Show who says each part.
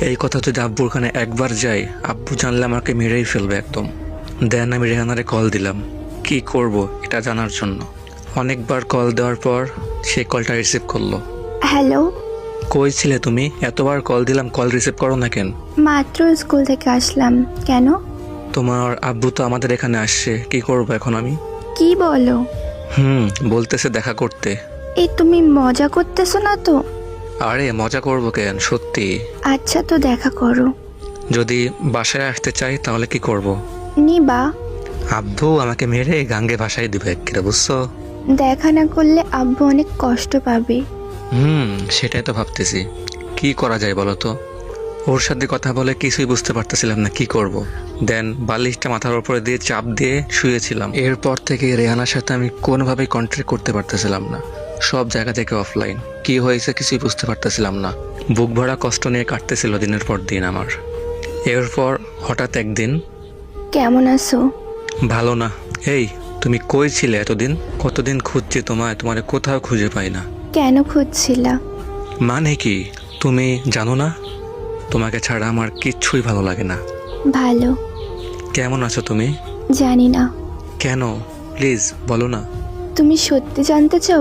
Speaker 1: এই কথা যদি আব্বুর কানে একবার যাই আব্বু জানলে আমাকে মেরেই ফেলবে একদম। দেন আমি রেহানারে কল দিলাম। কি করব এটা জানার জন্য। অনেকবার কল দেওয়ার পর সে কলটা রিসিভ করল।
Speaker 2: হ্যালো
Speaker 1: কই ছিলে তুমি? এতবার কল দিলাম কল রিসিভ করো না কেন?
Speaker 2: মাত্র স্কুল থেকে আসলাম। কেন?
Speaker 1: তোমার আব্বু তো আমাদের এখানে আসছে কি করব এখন আমি?
Speaker 2: কি বলো?
Speaker 1: হুম বলতেছে দেখা করতে।
Speaker 2: এই তুমি মজা করতেছো না তো?
Speaker 1: আরে মজা করব কেন? সত্যি।
Speaker 2: আচ্ছা তো দেখা করো।
Speaker 1: যদি বাসায় আসতে চাই তাহলে কি করব।
Speaker 2: নিবা।
Speaker 1: আব্বু আমাকে মেরে গাঙ্গে ভাসাই দিবে একেবারে বুঝছ?
Speaker 2: দেখা না করলে আব্বু অনেক কষ্ট পাবে।
Speaker 1: হুম সেটাই তো ভাবতেছি। কি করা যায় বলো তো? ওর সাথে কথা বলে কিছুই বুঝতে পারতেছিলাম না কি করব। দেন বালিশটা মাথার উপরে দিয়ে চাপ দিয়ে শুয়েছিলাম। এরপর থেকে রেহানার সাথে আমি কোনোভাবেই কন্ট্যাক্ট করতে পারতেছিলাম না। সব জায়গা থেকে অফলাইন কি হয়েছে কিছুই বুঝতে পারতেছিলাম না। বুক ভরা কষ্ট নিয়ে কাটতেছিল দিনের পর দিন আমার। এরপর হঠাৎ একদিন
Speaker 2: কেমন আছো?
Speaker 1: ভালো না। এই তুমি কই ছিলে এতদিন? কতদিন খুঁজছি তোমায় তোমার কোথাও খুঁজে পাই না।
Speaker 2: কেন খুঁজছিলা?
Speaker 1: মানে কি? তুমি জানো না? তোমাকে ছাড়া আমার কিচ্ছুই ভালো লাগে না।
Speaker 2: ভালো।
Speaker 1: কেমন আছো তুমি?
Speaker 2: জানি না।
Speaker 1: কেন? প্লিজ বলো না।
Speaker 2: তুমি সত্যি জানতে চাও?